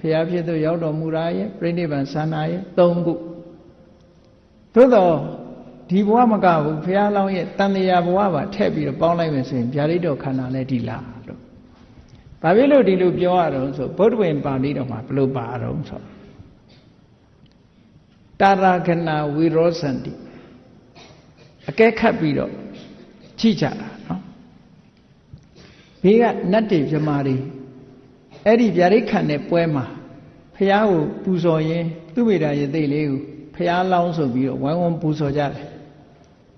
ဖျားဖြစ်သူရောက်တော်မူတာရဲ့ပြိဋိဘံစံတာရဲ့၃ခုသို့တော့ဒီဘဝမကဘူးဘုရားလောင်းရဲ့တန်တရားဘဝပါထည့်ပြီးတော့ပေါင်းလိုက်မယ်ဆိုရင်ဗျာဒိတ်တော်ခန္ဓာလည်းဒီလားလို့။ဘာဖြစ်လို့ဒီလိုပြောရတော့ဆိုဗုဒ္ဓဝင်ပါဠိတော်မှာဘယ်လိုပါတော့ဆိုတာရခဏဝိရောစန္တိအကဲခတ်ပြီးတော့ကြည့်ကြတာနော်။ဘေးကနတ်တွေပြမာတွေအဲ့ဒီဗျာဒိတ်ခံတဲ့ပွဲမှာ ဖះကိုပူဇော်ရင်းသူ့မိတာရဲ့သိလေးကိုဖះလောင်းဆိုပြီးတော့ဝိုင်းဝန်းပူဇော်ကြတယ်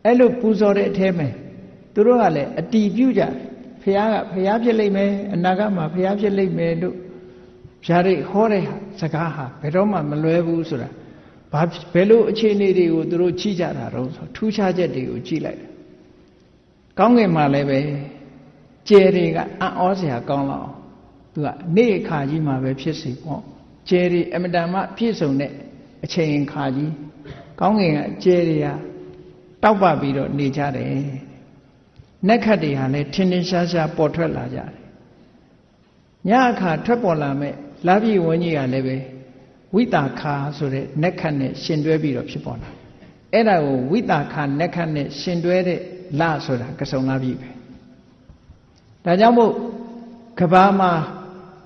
အဲ့လိုပူဇော်တဲ့အထဲမှာသူတို့ကလည်းအတီးပြုကြတယ်ဖះကဖះဖြစ်လိမ့်မယ်အနာဂတ်မှာဖះဖြစ်လိမ့်မယ်လို့ဗျာဒိတ်ဟောတဲ့စကားဟာဘယ်တော့မှမလွဲဘူးဆိုတာဘာဘယ်လိုအခြေအနေတွေကိုသူတို့ချိကြတာတော့ဆိုထူးခြားချက်တွေကိုကြည့်လိုက်တယ်ကောင်းငင်မှာလည်းပဲကျယ်တွေကအံ့ဩစရာကောင်းလောက်သူကနေ့အခါကြီးမှာပဲဖြစ်စီပေါ့ ကျယ်တွေအမတန်မှပြည့်စုံတဲ့အချိန်ခါကြီးကောင်းငင်ကကျယ်တွေကတောက်ပပြီးတော့နေကြတယ်နက်ခတ်တွေဟာလည်းထင်းထင်းရှားရှားပေါ်ထွက်လာကြတယ်ညအခါထွက်ပေါ်လာမဲ့လာပြီဝန်းကြီးကလည်းပဲဝိတာခါဆိုတဲ့နက်ခတ်နဲ့ရှင်တွဲပြီးတော့ဖြစ်ပေါ်လာအဲ့ဒါကိုဝိတာခါနက်ခတ်နဲ့ရှင်တွဲတဲ့လဆိုတာကစုံလာပြီပဲဒါကြောင့်မို့ကဘာမှာ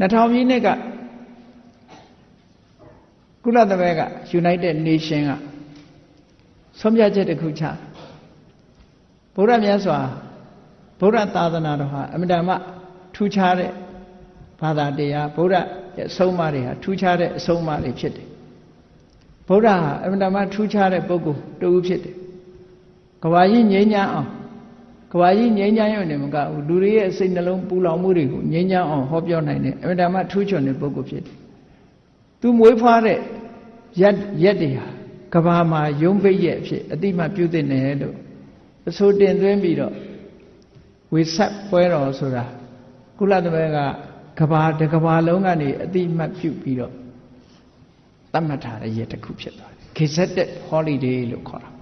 2000ပြည့်နှစ်ကကုလသမဂ္ဂ United Nation ကဆုံးဖြတ်ချက်တစ်ခုချဗုဒ္ဓမြတ်စွာဗုဒ္ဓသာသနာတော်ဟာအမြဲတမ်းထူးခြားတဲ့ဘာသာတရားဗုဒ္ဓရဲ့အဆုံးအမတွေဟာထူးခြားတဲ့အဆုံးအမတွေဖြစ်တယ်ဗုဒ္ဓဟာအမြဲတမ်းထူးခြားတဲ့ပုဂ္ဂိုလ်တူဖြစ်တယ်ကဘာကြီးငြိမ်းချမ်းအောင် ကဘာကြီးငြိမ်းချမ်းရုံနဲ့မကဘူးလူတွေရဲ့စိတ်နှလုံးပူလောင်မှုတွေကိုငြိမ်းချမ်းအောင်ဟောပြောနိုင်တယ်အမြဲတမ်းထူးချွန်တဲ့ပုဂ္ဂိုလ်ဖြစ်တယ်သူမွေးဖွားတဲ့ရက်ရက်တွေဟာကဘာမှာယုံပိတ်ရဲ့အဖြစ်အတိမပြုသင့်တယ်လို့အဆိုတင်သွင်းပြီးတော့ဝေဆက်ပွဲတော်ဆိုတာကုလသမဂ္ဂကဘာတကဘာလုံးကနေအတိမတ်ပြုပြီးတော့သတ်မှတ်ထားတဲ့ရက်တစ်ခုဖြစ်သွားတယ် gazetted holiday လို့ခေါ်တာ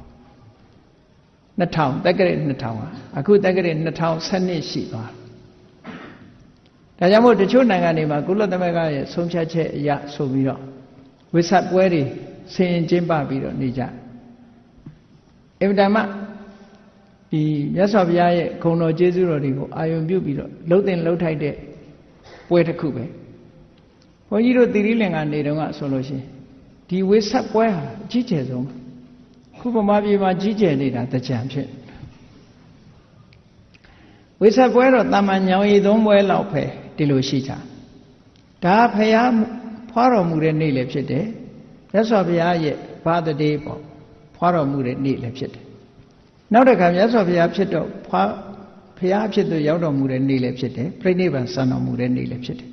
2000တက္ကရာ2000ဟာအခုတက္ကရာ2012ရှိသွားဒါကြောင့်မို့တချို့နိုင်ငံတွေမှာကုလသမဂ္ဂရဲ့ဆုံးဖြတ်ချက်အရဆိုပြီးတော့ဝိသတ်ပွဲတွေဆင်ရင်ကျင်းပပြီးတော့နေကြအင်မတန်မှဒီမြတ်စွာဘုရားရဲ့ဂုဏ်တော်ကျေးဇူးတော်တွေကိုအာယုံပြုပြီးတော့လှုပ်တင်လှုပ်ထိုက်တဲ့ပွဲတစ်ခုပဲဘုန်းကြီးတို့တိရိလင်္ကာနေတုန်းကဆိုလို့ရှိရင်ဒီဝိသတ်ပွဲဟာအကြီးကျယ်ဆုံး ခုပမာပြည်မှာကြီးကျယ်နေတာတကြံဖြစ်ဝိသတ်ပွဲတော့တာမန်ညောင်ရည်သုံးပွဲလောက်ပဲဒီလိုရှိကြဒါဖရာဖွားတော်မူတဲ့နေ့လည်းဖြစ်တယ်မြတ်စွာဘုရားရဲ့ဘာတတေးပေါ့ဖွားတော်မူတဲ့နေ့လည်းဖြစ်တယ်နောက်တစ်ခါမြတ်စွာဘုရားဖြစ်တော့ဖွားဘုရားဖြစ်သူရောက်တော်မူတဲ့နေ့လည်းဖြစ်တယ်ပြိဋိဘံစံတော်မူတဲ့နေ့လည်းဖြစ်တယ်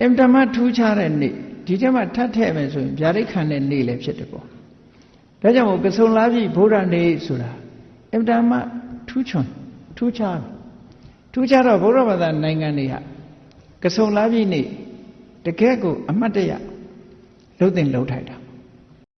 အင်တမထူးခြားတဲ့နေ့ဒီထဲမှာထပ်ထည့်မယ်ဆိုရင်ဗျာဒိတ်ခံတဲ့နေ့လည်းဖြစ်တယ်ပေါ့ ဒါကြောင့်မို့ကဆုံလာပြီဗုဒ္ဓနေ့ဆိုတာအင်တမထူးချွန်ထူးခြားထူးခြားတော့ဗုဒ္ဓဘာသာနိုင်ငံတွေဟာကဆုံလာပြီနေ့တကယ်ကိုအမတ်တရလှုပ်တင်လှုပ်ထိုက်တာ